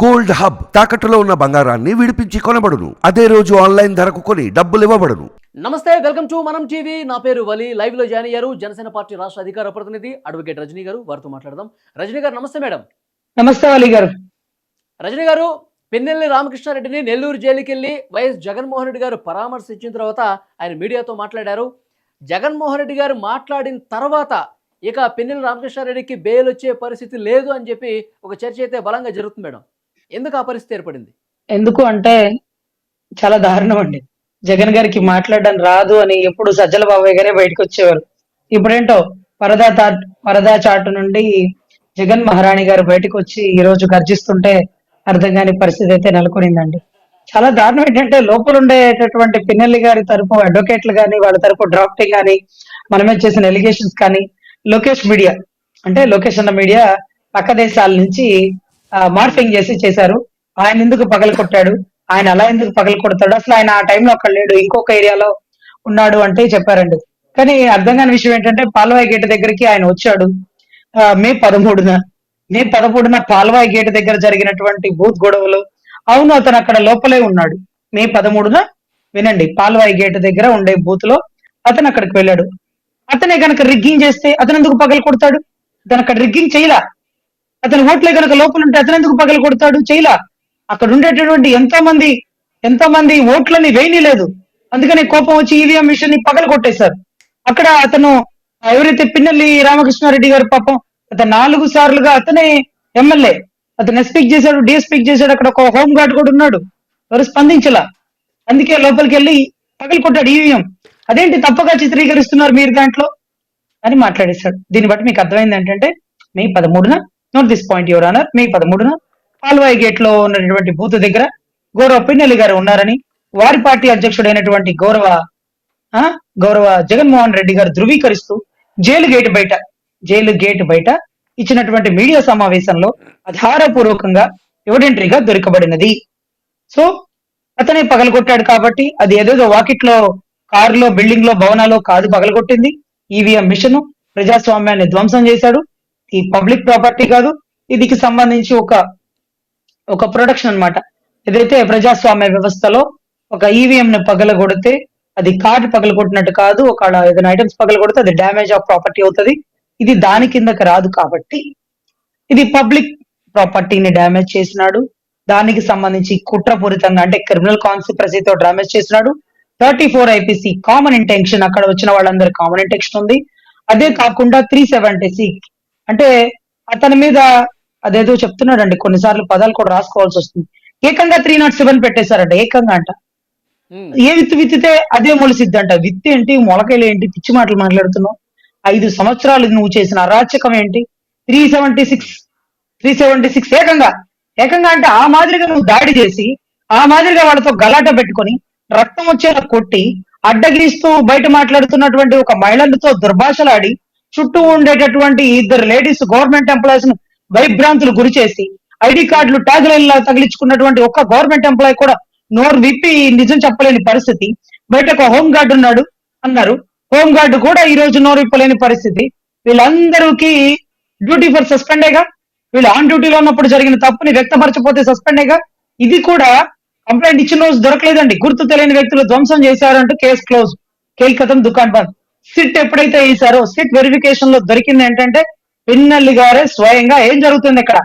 Gold hub తాకట్టులో ఉన్న బంగారాన్ని విడిపించి కొనబడును. అదే రోజు ఆన్లైన్ ధరకు కొని డబ్బులు ఇవ్వబడును. నమస్తే వెల్కమ్ టు మనం టీవీ. నా పేరు వలి. లైవ్లో జాయిన్ అయ్యారు. జనసేన పార్టీ రాష్ట్ర అధికార ప్రతినిధి అడ్వకేట్ రజనీ గారు. వారితో మాట్లాడదాం. రజనీ గారు నమస్తే మేడం. నమస్తే అలీ గారు. రజనీ గారు పెన్నెల్లి రామకృష్ణారెడ్డిని నెల్లూరు జైలుకి వెళ్ళి వైఎస్ జగన్మోహన్ రెడ్డి గారు పరామర్శించిన తర్వాత ఆయన మీడియాతో మాట్లాడారు. జగన్మోహన్ రెడ్డి గారు మాట్లాడిన తర్వాత ఇక పెన్నెల్లి రామకృష్ణారెడ్డికి బెయిల్ వచ్చే పరిస్థితి లేదు అని చెప్పి ఒక చర్చ అయితే బలంగా జరుగుతుంది మేడం. ఎందుకు ఆ పరిస్థితి ఏర్పడింది? ఎందుకు అంటే చాలా దారుణం అండి జగన్ గారికి మాట్లాడడం రాదు అని ఎప్పుడు సజ్జల బాబాయ్ గారే బయటకు వచ్చేవారు. ఇప్పుడేంటో పరదా తా పరదా చాటు నుండి జగన్ మహారాణి గారు బయటకు వచ్చి ఈ రోజు గర్జిస్తుంటే అర్థం కాని పరిస్థితి అయితే నెలకొనిందండి. చాలా దారుణం ఏంటంటే లోపల ఉండేటటువంటి పిన్నెల్లి గారి తరపు అడ్వకేట్లు కానీ వాళ్ళ తరపు డ్రాఫ్టింగ్ కానీ మనమే చేసిన ఎలిగేషన్స్ కానీ లోకేష్ మీడియా అంటే లోకేష్ అన్న మీడియా పక్క దేశాల నుంచి మార్ఫింగ్ చేసి చేశారు. ఆయన ఎందుకు పగల కొట్టాడు? ఆయన అలా ఎందుకు పగల కొడతాడు? అసలు ఆయన ఆ టైంలో అక్కడ లేడు. ఇంకొక ఏరియాలో ఉన్నాడు అంటే చెప్పారండి. కానీ అర్థం కాని విషయం ఏంటంటే పాల్వాయి గేట్ దగ్గరికి ఆయన వచ్చాడు. మే పదమూడున. మే పదమూడున పాల్వాయి గేట్ దగ్గర జరిగినటువంటి బూత్ గొడవలు. అవును అతను అక్కడ లోపలే ఉన్నాడు. మే పదమూడున వినండి పాల్వాయి గేట్ దగ్గర ఉండే బూత్లో అతను అక్కడికి వెళ్ళాడు. అతనే కనుక రిగ్గింగ్ చేస్తే అతను ఎందుకు పగల కొడతాడు? అతను అక్కడ రిగ్గింగ్ చేయలా? అతని ఓట్లే కనుక లోపల ఉంటే అతను ఎందుకు పగల కొడతాడు? చేయలా. అక్కడ ఉండేటటువంటి ఎంతో మంది ఎంతో మంది ఓట్లని వేయనిలేదు. అందుకని కోపం వచ్చి ఈవీఎం మిషన్ని పగల కొట్టేశారు. అక్కడ అతను ఎవరైతే పిన్నెల్లి రామకృష్ణారెడ్డి గారు పాపం అతను నాలుగు సార్లుగా అతనే ఎమ్మెల్యే. అతను ఎస్పీక్ చేశాడు డిఎస్పీక్ చేశాడు అక్కడ ఒక హోమ్ గార్డ్ కూడా ఉన్నాడు. ఎవరు స్పందించలా. అందుకే లోపలికి వెళ్ళి పగల కొట్టాడు ఈవీఎం. అదేంటి తప్పగా చిత్రీకరిస్తున్నారు మీరు దాంట్లో? అని మాట్లాడేశాడు. దీన్ని బట్టి మీకు అర్థమైంది ఏంటంటే మే పదమూడున note this point your honour May పదమూడున పాల్వాయి గేట్లో ఉన్నటువంటి బూత్ దగ్గర గౌరవ పిన్నెల్లి గారు ఉన్నారని వారి పార్టీ అధ్యక్షుడైనటువంటి గౌరవ గౌరవ జగన్మోహన్ రెడ్డి గారు ధృవీకరిస్తూ జైలు గేట్ బయట జైలు గేట్ బయట ఇచ్చినటువంటి మీడియా సమావేశంలో ఆధారపూర్వకంగా ఎవిడెంటరీగా దొరకబడినది. సో అతనే పగలగొట్టాడు కాబట్టి అది ఏదేదో వాకిట్లో కారులో బిల్డింగ్లో భవనాలు కాదు పగలగొట్టింది. ఈవీఎం మిషన్ ప్రజాస్వామ్యాన్ని ధ్వంసం చేశాడు. ఈ పబ్లిక్ ప్రాపర్టీ కాదు ఇదికి సంబంధించి ఒక ఒక ప్రొడక్షన్ అన్నమాట. ఏదైతే ప్రజాస్వామ్య వ్యవస్థలో ఒక ఈవీఎం ని పగలగొడితే అది కార్డు పగలగొట్టినట్టు కాదు ఒక ఏదైనా ఐటమ్స్ పగలగొడితే అది డ్యామేజ్ ఆఫ్ ప్రాపర్టీ అవుతుంది. ఇది దాని కిందకి రాదు కాబట్టి ఇది పబ్లిక్ ప్రాపర్టీని డ్యామేజ్ చేసినాడు. దానికి సంబంధించి కుట్రపూరితంగా అంటే క్రిమినల్ కాన్సిపరసీతో డ్యామేజ్ చేసినాడు. Thirty four IPC common intention అక్కడ వచ్చిన వాళ్ళందరి కామన్ ఇంటెన్షన్ ఉంది. అదే కాకుండా త్రీ సెవెంటీ సిక్స్ అంటే అతని మీద అదేదో చెప్తున్నాడండి కొన్నిసార్లు పదాలు కూడా రాసుకోవాల్సి వస్తుంది. ఏకంగా త్రీ నాట్ సెవెన్ పెట్టేశారంట ఏకంగా అంట. ఏ విత్తు విత్తితే అదే మొలిసిద్ది అంట విత్తి ఏంటి మొలకలు ఏంటి పిచ్చి మాటలు మాట్లాడుతున్నావు? ఐదు సంవత్సరాలు నువ్వు చేసిన అరాచకం ఏంటి? Three seventy six three seventy six ఏకంగా. ఏకంగా అంటే ఆ మాదిరిగా నువ్వు దాడి చేసి ఆ మాదిరిగా వాళ్ళతో గలాట పెట్టుకొని రక్తం వచ్చేలా కొట్టి అడ్డగిరిస్తూ బయట మాట్లాడుతున్నటువంటి ఒక మహిళలతో దుర్భాషలాడి చుట్టూ ఉండేటటువంటి ఇద్దరు లేడీస్ గవర్నమెంట్ ఎంప్లాయీస్ను భయభ్రాంతులు గురి చేసి ఐడి కార్డులు ట్యాగ్ లైన్లా తగిలించుకున్నటువంటి ఒక్క గవర్నమెంట్ ఎంప్లాయీ కూడా నోరు విప్పి నిజం చెప్పలేని పరిస్థితి. బయట ఒక హోంగార్డ్ ఉన్నాడు అన్నారు. హోమ్ కూడా ఈ రోజు నోరు విప్పలేని పరిస్థితి. వీళ్ళందరికీ డ్యూటీ ఫర్ సస్పెండేగా వీళ్ళు ఆన్ డ్యూటీలో ఉన్నప్పుడు జరిగిన తప్పుని వ్యక్తపరచపోతే సస్పెండేగా ఇది కూడా కంప్లైంట్ ఇచ్చిన రోజు దొరకలేదండి. గుర్తు తెలియని వ్యక్తులు ధ్వంసం చేశారంటూ కేసు క్లోజ్. కేల్కతం దుకాణ్ బంద్. సిట్ ఎప్పుడైతే వేసారో సిట్ వెరిఫికేషన్లో దొరికింది ఏంటంటే పిన్నల్లి గారే స్వయంగా ఏం జరుగుతుంది ఇక్కడ?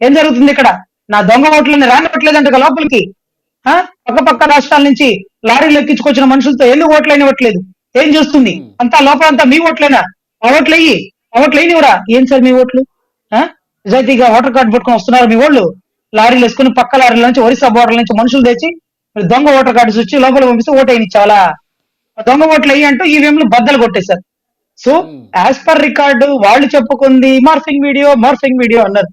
ఏం జరుగుతుంది ఇక్కడ? నా దొంగ ఓట్లని రానివ్వట్లేదంట లోపలికి. ఆ? పక్క పక్క రాష్ట్రాల నుంచి లారీలు ఎక్కించుకొచ్చిన మనుషులతో ఎందుకు ఓట్లు అయినవ్వట్లేదు ఏం చేస్తుంది? అంతా లోపల అంతా మీ ఓట్లేనా? ఆ ఓట్లు అయ్యి ఓట్లు అయినవరా ఏం సార్ మీ ఓట్లు? ఆ? నిజాయితీగా ఓటర్ కార్డు పట్టుకొని వస్తున్నారు మీ వాళ్ళు లారీలు వేసుకుని పక్క లారీల నుంచి ఒరిస్సా బోర్డర్ నుంచి మనుషులు తెచ్చి దొంగ ఓటర్ కార్డు వచ్చి లోపల పంపిస్తే ఓటు అయినిచ్చావాలా దొంగ ఓట్లు అయ్యి అంటూ ఈవీఎంలు బద్దలు కొట్టేశారు. So Hmm. As per record వాళ్ళు చెప్పుకుంది మార్ఫింగ్ వీడియో మార్ఫింగ్ వీడియో అన్నారు.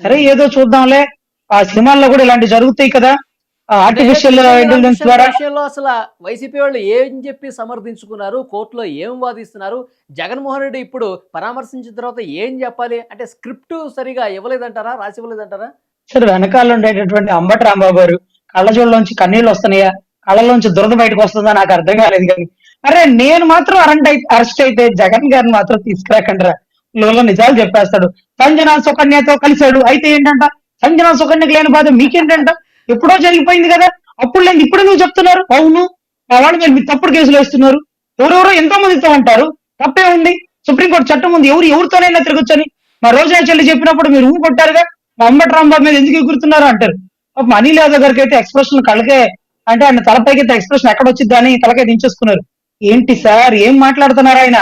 సరే ఏదో చూద్దాంలే. ఆ సినిమాల్లో కూడా ఇలాంటి జరుగుతాయి కదా. ఆర్టిఫిషియల్ ఇంటెలిజెన్స్ ద్వారా అసలు వైసీపీ వాళ్ళు ఏం చెప్పి సమర్థించుకున్నారు? కోర్టులో ఏం వాదిస్తున్నారు? జగన్మోహన్ రెడ్డి ఇప్పుడు పరామర్శించిన తర్వాత ఏం చెప్పాలి? అంటే స్క్రిప్ట్ సరిగా ఇవ్వలేదంటారా? రాసి ఇవ్వలేదంటారా సరే వెనకాల ఉండేటటువంటి అంబటి రాంబాబు గారు కళ్ళజోళ్ళలోంచి కన్నీళ్ళు వస్తున్నాయా? కళ్ళలోంచి దురద బయటకు వస్తుందా నాకు అర్థం కాలేదు కానీ. అరే నేను మాత్రం అరెంట్ అయితే అరెస్ట్ అయితే జగన్ గారిని మాత్రం తీసుకురాకండి రా నిజాలు చెప్పేస్తాడు. సంజన సుకన్యతో కలిశాడు. అయితే ఏంటంట? సంజన సుకన్యకు లేని బాధ మీకేంటంట? ఎప్పుడో జరిగిపోయింది కదా. అప్పుడు లేదు ఇప్పుడు నువ్వు చెప్తున్నారు. అవును. మా వాళ్ళు మీరు మీ తప్పుడు కేసులు వేస్తున్నారు. ఎవరెవరో ఎంతో మందితో ఉంటారు తప్పే ఉంది. సుప్రీంకోర్టు చట్టం ఉంది. ఎవరు ఎవరితోనైనా తిరగొచ్చని. మా రోజా చెల్లి చెప్పినప్పుడు మీరు ఊ కొట్టారుగా మా అంబటి రాంబాబు మీద ఎందుకు ఎగురుతున్నారు అంటారు. మనీ అనిల్ యాదవ్ గారికి అయితే ఎక్స్ప్రెషన్ కళ్ళకే అంటే ఆయన తలపైకి ఎక్స్ప్రెషన్ ఎక్కడ వచ్చింది అని తలకై దించేసుకున్నారు. ఏంటి సార్? ఏం మాట్లాడుతున్నారు ఆయన?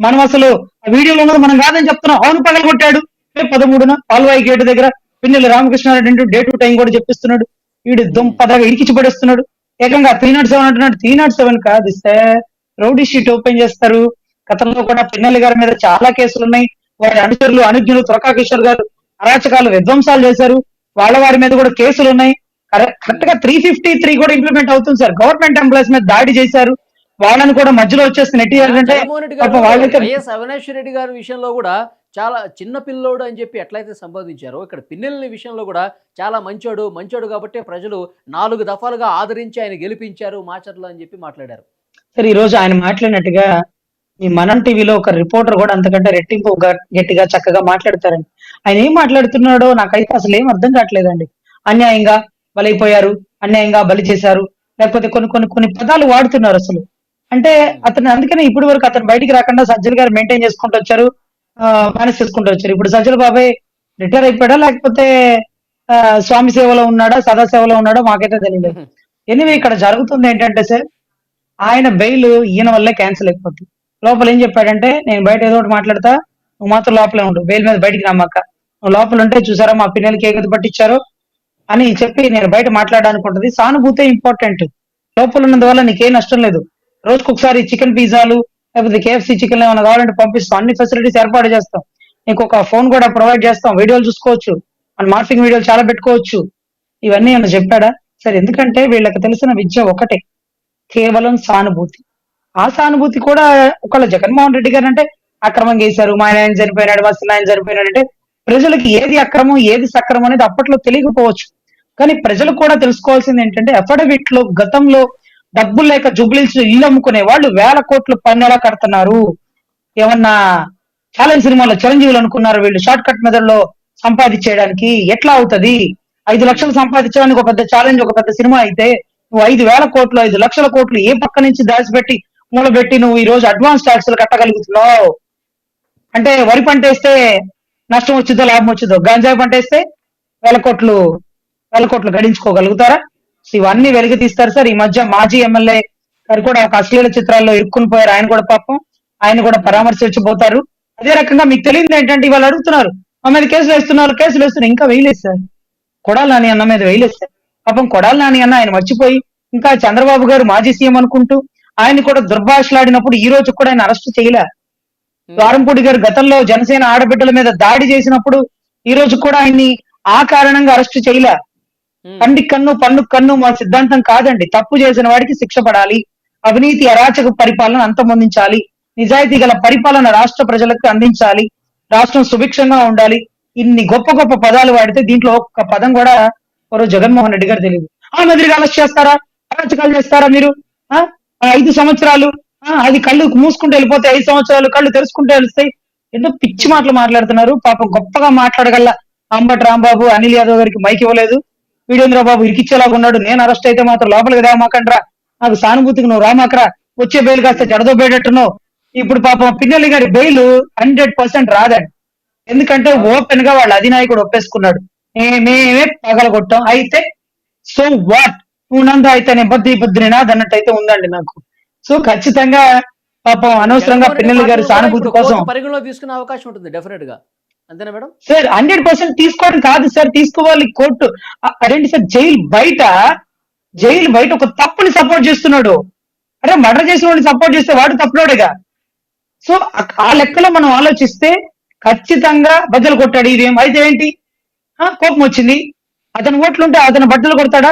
మనం అసలు ఆ వీడియోలో ఉన్నది మనం కాదని చెప్తున్నాం. అవును పగల కొట్టాడు. పదమూడున పాల్వాయి గేటు దగ్గర Pinnelli Ramakrishna Reddy day to time కూడా చెప్పిస్తున్నాడు. వీడు దుంపదగా ఇరికిచ్చి పడేస్తున్నాడు ఏకంగా త్రీ నాట్ సెవెన్ అంటున్నాడు. త్రీ నాట్ సెవెన్ కాదు సార్. రౌడీ షీట్ ఓపెన్ చేస్తారు. గతంలో కూడా పిన్నెల్లి గారి మీద చాలా కేసులు ఉన్నాయి. వారి అనుచరులు అనుజ్ఞులు తురకా కిషోర్ గారు అరాచకాలు విధ్వంసాలు చేశారు. వాళ్ళ వారి మీద కూడా కేసులు ఉన్నాయి. కరెక్ట్గా త్రీ ఫిఫ్టీ త్రీ కూడా ఇంప్లిమెంట్ అవుతుంది సార్. గవర్నమెంట్ ఎంప్లాయీస్ మీద దాడి చేశారు. వాళ్ళని కూడా మధ్యలో వచ్చేసి నెట్టి అంటే జగన్మోహన్ రెడ్డి పాపం గారు వాళ్ళైతే వైఎస్ అవినాష్ రెడ్డి గారి విషయంలో కూడా చాలా చిన్న పిల్లోడు అని చెప్పి ఎట్లయితే సంబోధించారో ఇక్కడ పిన్నెల్ని విషయంలో కూడా చాలా మంచోడు మంచోడు కాబట్టి ప్రజలు నాలుగు దఫాలుగా ఆదరించి ఆయన గెలిపించారు మాచర్లు అని చెప్పి మాట్లాడారు. సరే ఈ రోజు ఆయన మాట్లాడినట్టుగా ఈ మనం టీవీలో ఒక రిపోర్టర్ కూడా అంతకంటే రెట్టింపు గట్టిగా చక్కగా మాట్లాడతారండి. ఆయన ఏం మాట్లాడుతున్నాడో నాకైతే అసలు ఏం అర్థం కావట్లేదండి. అన్యాయంగా బలైపోయారు అన్యాయంగా బలి చేశారు లేకపోతే కొన్ని కొన్ని కొన్ని పదాలు వాడుతున్నారు అసలు. అంటే అతను అందుకనే ఇప్పటి వరకు అతను బయటికి రాకుండా సజ్జల్ గారు మెయింటైన్ చేసుకుంటూ వచ్చారు మేనేజ్ చేసుకుంటూ వచ్చారు. ఇప్పుడు సజ్జల బాబాయ్ రిటైర్ అయిపోయాడా లేకపోతే ఆ, స్వామి సేవలో ఉన్నాడా సదా సేవలో ఉన్నాడా మాకైతే తెలియదు ఎనివే ఇక్కడ జరుగుతుంది ఏంటంటే సార్ ఆయన బెయిల్ ఈయన వల్లే క్యాన్సిల్ అయిపోద్ది. లోపల ఏం చెప్పాడంటే నేను బయట ఏదో ఒకటి మాట్లాడతా నువ్వు మాత్రం లోపలే ఉండు బెయిల్ మీద బయటికి రమ్మక్క. నువ్వు లోపల ఉంటే చూసారా మా పిల్లలకి ఏ గది పట్టించారో? అని చెప్పి నేను బయట మాట్లాడడానికి ఉంటుంది. సానుభూతే ఇంపార్టెంట్. లోపల ఉన్నందువల్ల నీకేం నష్టం లేదు. రోజుకు ఒకసారి చికెన్ పిజ్జాలు లేకపోతే కేఎఫ్సీ చికెన్ ఏమైనా కావాలంటే పంపిస్తాం. అన్ని ఫెసిలిటీస్ ఏర్పాటు చేస్తాం. నీకు ఒక ఫోన్ కూడా ప్రొవైడ్ చేస్తాం. వీడియోలు చూసుకోవచ్చు. మన మార్ఫింగ్ వీడియోలు చాలా పెట్టుకోవచ్చు. ఇవన్నీ ఏమైనా చెప్పాడా? సరే ఎందుకంటే వీళ్ళకి తెలిసిన విద్య ఒకటే. కేవలం సానుభూతి. ఆ సానుభూతి కూడా ఒకళ్ళ జగన్మోహన్ రెడ్డి గారు అంటే అక్రమం చేశారు మా ఆయన చనిపోయినాడు మా ఆయన చనిపోయినాడు అంటే ప్రజలకి ఏది అక్రమం ఏది సక్రమం అనేది అప్పట్లో తెలియకపోవచ్చు. కానీ ప్రజలు కూడా తెలుసుకోవాల్సింది ఏంటంటే అఫిడవిట్లో గతంలో డబ్బులు లేక జుబ్లీస్ ఇల్లు అమ్ముకునే వాళ్ళు వేల కోట్లు పన్ను ఎలా కడుతున్నారు. ఏమన్నా ఛాలెంజ్ సినిమాలో చిరంజీవులు అనుకున్నారు వీళ్ళు షార్ట్ కట్ మెథడ్లో సంపాదించేయడానికి? ఎట్లా అవుతది? ఐదు లక్షలు సంపాదించడానికి ఒక పెద్ద ఛాలెంజ్ ఒక పెద్ద సినిమా అయితే నువ్వు ఐదు వేల కోట్లు ఐదు లక్షల కోట్లు ఏ పక్క నుంచి దాచిపెట్టి మూలబెట్టి నువ్వు ఈ రోజు అడ్వాన్స్ ట్యాక్స్ కట్టగలుగుతున్నావు? అంటే వరి పంట వేస్తే నష్టం వచ్చిందో లాభం వచ్చిందో గంజాయి పంట వేస్తే వేల కోట్లు వేల కోట్లు గడించుకోగలుగుతారా? ఇవన్నీ వెలికి తీస్తారు సార్. ఈ మధ్య మాజీ ఎమ్మెల్యే గారు కూడా ఒక అశ్లీల చిత్రాల్లో ఇరుక్కుని పోయారు. ఆయన కూడా పాపం. ఆయన కూడా పరామర్శించబోతారు. అదే రకంగా మీకు తెలియదు ఏంటంటే ఇవాళ అడుగుతున్నారు మా మీద కేసులు వేస్తున్నారు కేసులు వేస్తున్నారు. ఇంకా వేయలేదు సార్. కొడాలి నాని అన్న మీద వేయలేదు సార్. పాపం కొడాలి నాని అన్న ఆయన మర్చిపోయి ఇంకా చంద్రబాబు గారు మాజీ సీఎం అనుకుంటూ ఆయన కూడా దుర్భాషలాడినప్పుడు ఈ రోజు కూడా ఆయన అరెస్ట్ చేయలే. ద్వారంపూడి గారు గతంలో జనసేన ఆడబిడ్డల మీద దాడి చేసినప్పుడు ఈ రోజు కూడా ఆయన్ని ఆ కారణంగా అరెస్ట్ చేయలే. కండి కన్ను పన్ను కన్ను మా సిద్ధాంతం కాదండి. తప్పు చేసిన వాడికి శిక్ష పడాలి. అవినీతి అరాచక పరిపాలన అంతమొందించాలి. నిజాయితీ గల పరిపాలన రాష్ట్ర ప్రజలకు అందించాలి. రాష్ట్రం సుభిక్షంగా ఉండాలి. ఇన్ని గొప్ప గొప్ప పదాలు వాడితే దీంట్లో ఒక్క పదం కూడా ఎవరో జగన్మోహన్ రెడ్డి గారు తెలియదు. ఆ మాదిరిగా అరెస్ట్ చేస్తారా? అరాచకాలు చేస్తారా మీరు? ఆ? ఐదు సంవత్సరాలు? అది కళ్ళు మూసుకుంటూ వెళ్ళిపోతే ఐదు సంవత్సరాలు కళ్ళు తెరుచుకుంటూ వెళ్తాయి ఏదో పిచ్చి మాటలు మాట్లాడుతున్నారు. పాపం గొప్పగా మాట్లాడగల అంబటి రాంబాబు అనిల్ యాదవ్ గారికి మైక్ ఇవ్వలేదు. వీడేంద్ర బాబు ఇరికిచ్చేలాగా ఉన్నాడు. నేను అరెస్ట్ అయితే మాత్రం లోపలికి రామాకండ్రా నాకు సానుభూతికి నువ్వు రామాకరా. వచ్చే బెయిల్ కాస్త జడదోబేటట్టున్నావు ఇప్పుడు పాపం పిన్నెల్లి గారి బెయిల్ హండ్రెడ్ పర్సెంట్ రాదండి. ఎందుకంటే ఓపెన్గా వాళ్ళ అధినాయకుడు ఒప్పేసుకున్నాడు. "మే- మేమే పగలగొట్టాం. అయితే సో వాట్? నువ్వు నంద అయితే నేను బద్ది బుద్ధి నాది అన్నట్టయితే ఉందండి నాకు. సో ఖచ్చితంగా పాపం అనవసరంగా పిన్నెల్లి గారి సానుభూతి కోసం పరిగణలో తీసుకునే అవకాశం ఉంటుంది డెఫినెట్గా. అంతేనా మేడం? సార్ హండ్రెడ్ పర్సెంట్ తీసుకోవడం కాదు సార్ తీసుకోవాలి కోర్టు. అదేంటి సార్ జైలు బయట జైలు బయట ఒక తప్పుని సపోర్ట్ చేస్తున్నాడు. అరే మర్డర్ చేసిన వాడిని సపోర్ట్ చేస్తే వాడు తప్పులోడేగా సో ఆ- లెక్కలో మనం ఆలోచిస్తే ఖచ్చితంగా బద్దలు కొట్టాడు ఇదేం అయితే ఏంటి? కోపం వచ్చింది. అతను ఓట్లుంటే అతను బద్దలు కొడతాడా?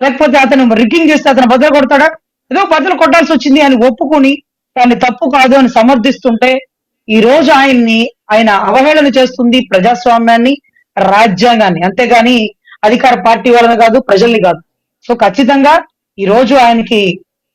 లేకపోతే అతను రిగ్గింగ్ చేస్తే అతను బద్దలు కొడతాడా? ఏదో బద్దలు కొట్టాల్సి వచ్చింది అని ఒప్పుకొని దాన్ని తప్పు కాదు అని సమర్థిస్తుంటే ఈ రోజు ఆయన్ని ఆయన అవహేళన చేస్తుంది ప్రజాస్వామ్యాన్ని రాజ్యాంగాన్ని. అంతేగాని అధికార పార్టీ వాళ్ళని కాదు ప్రజల్ని కాదు. సో ఖచ్చితంగా ఈ రోజు ఆయనకి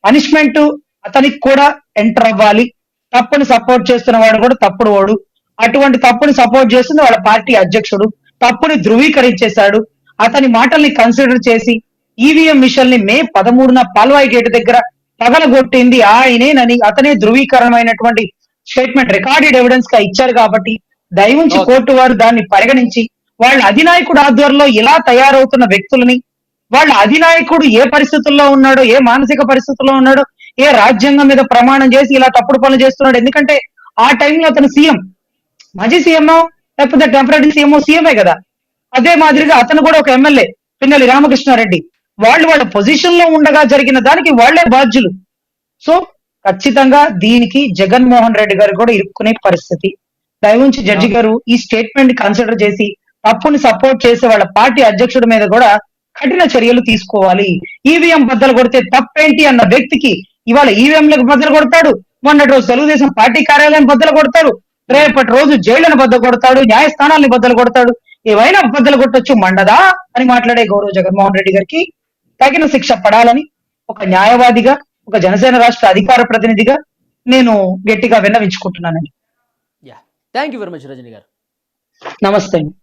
పనిష్మెంట్ అతనికి కూడా ఎంటర్ అవ్వాలి. తప్పుని సపోర్ట్ చేస్తున్న వాడు కూడా తప్పుడు వాడు. అటువంటి తప్పుని సపోర్ట్ చేస్తుంది వాళ్ళ పార్టీ అధ్యక్షుడు. తప్పుని ధృవీకరించేశాడు. అతని మాటల్ని కన్సిడర్ చేసి ఈవీఎం మిషన్ని మే పదమూడున పాల్వాయి గేటు దగ్గర పగలగొట్టింది ఆయనేనని అతనే ధృవీకరణమైనటువంటి స్టేట్మెంట్ రికార్డెడ్ ఎవిడెన్స్గా ఇచ్చారు కాబట్టి దయవుంచి. కోర్టు వారు దాన్ని పరిగణించి వాళ్ళ అధినాయకుడు ఆధ్వర్యంలో ఇలా తయారవుతున్న వ్యక్తులని వాళ్ళ అధినాయకుడు ఏ పరిస్థితుల్లో ఉన్నాడో ఏ మానసిక పరిస్థితుల్లో ఉన్నాడో ఏ రాజ్యాంగం మీద ప్రమాణం చేసి ఇలా తప్పుడు పనులు చేస్తున్నాడు. ఎందుకంటే ఆ టైంలో అతను సీఎం. మాజీ సీఎంఓ లేకపోతే టెంపరీ సీఎంఓ సీఎంఏ కదా. అదే మాదిరిగా అతను కూడా ఒక ఎమ్మెల్యే పిన్నెల్లి రామకృష్ణారెడ్డి. వాళ్ళు వాళ్ళ పొజిషన్లో ఉండగా జరిగిన దానికి వాళ్ళే బాధ్యులు. సో ఖచ్చితంగా దీనికి జగన్మోహన్ రెడ్డి గారు కూడా ఇరుక్కునే పరిస్థితి. దయవుంచి జడ్జి గారు ఈ స్టేట్మెంట్ కన్సిడర్ చేసి తప్పుని సపోర్ట్ చేసే వాళ్ళ పార్టీ అధ్యక్షుడి మీద కూడా కఠిన చర్యలు తీసుకోవాలి. ఈవీఎం బద్దలు కొడితే తప్పేంటి అన్న వ్యక్తికి ఇవాళ ఈవీఎంలకు బద్దలు కొడతాడు. మొన్నటి రోజు తెలుగుదేశం పార్టీ కార్యాలయం బద్దలు కొడతారు రేపటి రోజు జైళ్ళను బద్దలు కొడతాడు. న్యాయస్థానాల్ని బద్దలు కొడతాడు. ఏవైనా బద్దలు కొట్టొచ్చు మండదా అని మాట్లాడే గౌరవ జగన్మోహన్ రెడ్డి గారికి తగిన శిక్ష పడాలని ఒక న్యాయవాదిగా ఒక జనసేన రాష్ట్ర అధికార ప్రతినిధిగా నేను గట్టిగా విన్నవించుకుంటున్నానండి. Thank you very much Rajani గారు. నమస్తే అండి.